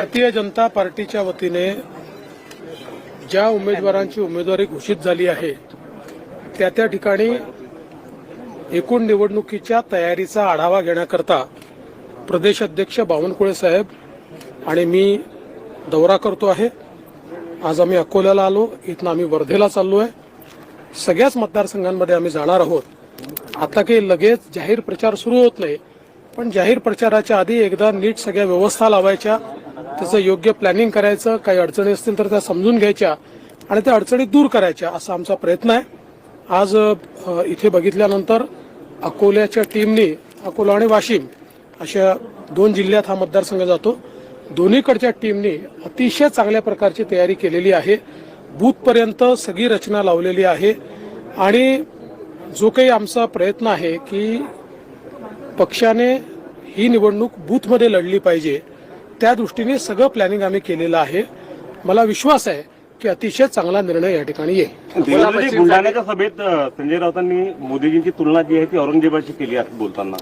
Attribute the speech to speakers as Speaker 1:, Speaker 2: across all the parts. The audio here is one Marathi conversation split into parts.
Speaker 1: भारतीय जनता पार्टीच्या वतीने ज्या उमेदवारांची उमेदवारी घोषित झाली आहे त्या त्या ठिकाणी एकूण निवडणुकीच्या तयारीचा आढावा घेण्याकरता प्रदेश अध्यक्ष बावनकुळे साहेब आणि मी दौरा करतो आहे. आज आम्ही अकोल्याला आलो इथनं आम्ही वर्धेला चाललो आहे सगळ्याच मतदारसंघांमध्ये आम्ही जाणार आहोत. आता काही लगेच जाहीर प्रचार सुरू होत नाही पण जाहीर प्रचाराच्या आधी एकदा नीट सगळ्या व्यवस्था लावायच्या. त्याचं योग्य प्लॅनिंग करायचं काही अडचणी असतील तर त्या समजून घ्यायच्या आणि त्या अडचणी दूर करायच्या असा आमचा प्रयत्न आहे. आज इथे बघितल्यानंतर अकोल्याच्या टीमने अकोला आणि वाशिम अशा दोन जिल्ह्यात हा मतदारसंघ जातो. दोन्हीकडच्या टीमने अतिशय चांगल्या प्रकारची तयारी केलेली आहे. बूथपर्यंत सगळी रचना लावलेली आहे. आणि जो काही आमचा प्रयत्न आहे की पक्षाने ही निवडणूक बूथमध्ये लढली पाहिजे. त्या दृष्टीने सगळं प्लॅनिंग आम्ही केलेलं आहे. मला विश्वास आहे की अतिशय चांगला निर्णय या ठिकाणी येईल.
Speaker 2: बुलढाण्याच्या सभेत संजय राऊतांनी मोदीजींची तुलना जी आहे ती औरंगजेबाशी केली आहे बोलताना.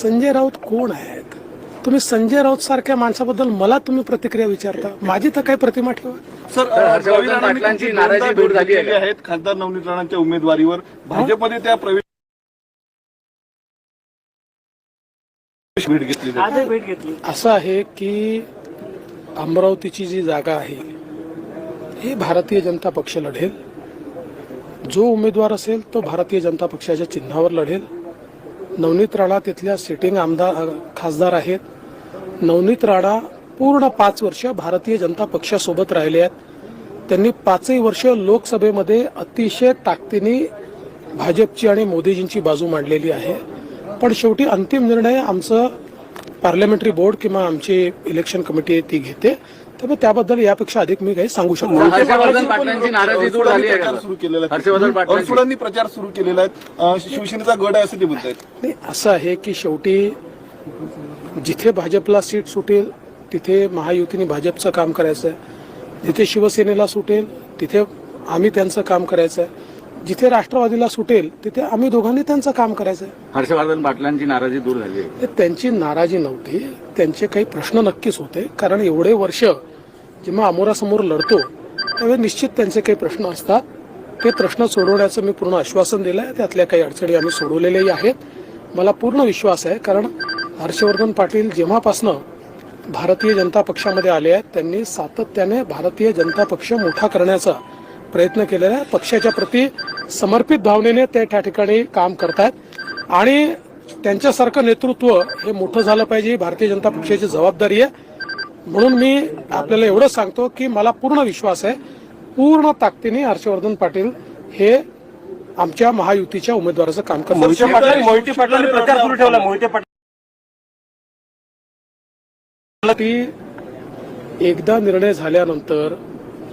Speaker 1: संजय राऊत कोण आहेत? तुम्ही संजय राऊत सारख्या माणसाबद्दल मला तुम्ही प्रतिक्रिया विचारता? माझी तर काही प्रतिमा ठेवा.
Speaker 3: सर
Speaker 4: नाराजी
Speaker 3: भेट
Speaker 4: झाली
Speaker 3: आहेत खासदार नवनीत राणांच्या उमेदवारीवर. भाजपमध्ये त्या प्रवेश भेट घेतली
Speaker 1: असं आहे की अमरावतीची जी जागा आहे ही भारतीय जनता पक्ष लढेल. जो उमेदवार असेल तो भारतीय जनता पक्षाच्या चिन्हावर लढेल. नवनीत राणा तिथल्या सिटिंग आमदार खासदार आहेत. नवनीत राणा पूर्ण पाच वर्ष भारतीय जनता पक्षासोबत राहिले आहेत. त्यांनी पाचही वर्ष लोकसभेमध्ये अतिशय ताकदीने भाजपची आणि मोदीजींची बाजू मांडलेली आहे. पण शेवटी अंतिम निर्णय आमचं पार्लमेंटरी बोर्ड किंवा आमची इलेक्शन कमिटी आहे ती घेते. त्यामुळे त्याबद्दल यापेक्षा अधिक मी काही सांगू शकतो नाही.
Speaker 4: हर्षवर्धन पाटलांची नाराजी दूर झाली आहे
Speaker 3: प्रचार? सुरू केलेला आहे.
Speaker 4: पाटलांची.
Speaker 3: अडसुळांनी प्रचार सुरू केलेला आहे. अं, शिवसेनेचा गड आहे असं ते म्हणतायत.
Speaker 1: नाही असं आहे की शेवटी जिथे भाजपला सीट सुटेल तिथे महायुतीने भाजपचं काम करायचं आहे जिथे शिवसेनेला सुटेल तिथे आम्ही त्यांचं काम करायचं आहे जिथे राष्ट्रवादीला सुटेल तिथे आम्ही दोघांनी त्यांचं काम करायचं आहे
Speaker 4: हर्षवर्धन पाटलांची नाराजी दूर झाली आहे.
Speaker 1: त्यांची नाराजी नव्हती. त्यांचे काही प्रश्न नक्कीच होते. कारण एवढे वर्ष जेव्हा अमोरासमोर लढतो त्यावेळी निश्चित त्यांचे काही प्रश्न असतात. ते प्रश्न सोडवण्याचं मी पूर्ण आश्वासन दिलं आहे त्यातल्या काही अडचणी आम्ही सोडवलेल्याही आहेत. मला पूर्ण विश्वास आहे. कारण हर्षवर्धन पाटील जेव्हापासनं भारतीय जनता पक्षामध्ये आले आहेत त्यांनी सातत्याने भारतीय जनता पक्ष मोठा करण्याचा प्रयत्न केलेला आहे. पक्षाच्या प्रती समर्पित भावनेने ते त्या ठिकाणी काम करतायत. आणि त्यांच्यासारखं नेतृत्व हे मोठं झालं पाहिजे. ही भारतीय जनता पक्षाची जबाबदारी आहे. म्हणून मी आपल्याला एवढंच सांगतो की मला पूर्ण विश्वास आहे. पूर्ण ताकदीने हर्षवर्धन पाटील हे आमच्या महायुतीच्या उमेदवाराचं काम करतात. ती एकदा निर्णय झाल्यानंतर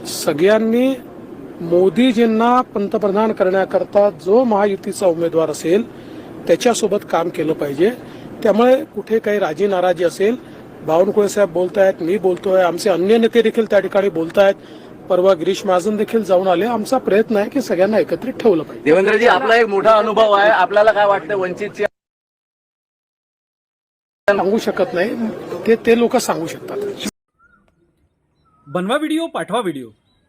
Speaker 1: सगळ्यांनी मोदीजींना पंतप्रधान करण्याकरता जो महायुतीचा उमेदवार असेल त्याच्यासोबत काम केलं पाहिजे. त्यामुळे कुठे काही राजी नाराजी असेल बावनकुळे साहेब बोलतायत मी बोलतोय आमचे अन्य नेते देखील त्या ठिकाणी बोलतायत. परवा गिरीश महाजन देखील जाऊन आले. आमचा प्रयत्न आहे की सगळ्यांना एकत्रित ठेवलं पाहिजे.
Speaker 4: देवेंद्रजी आपला एक मोठा अनुभव आहे. आपल्याला काय वाटतं वंचितची
Speaker 1: सांगू शकत नाही. ते ते लोक सांगू शकतात.
Speaker 5: बनवा व्हिडिओ पाठवा व्हिडिओ.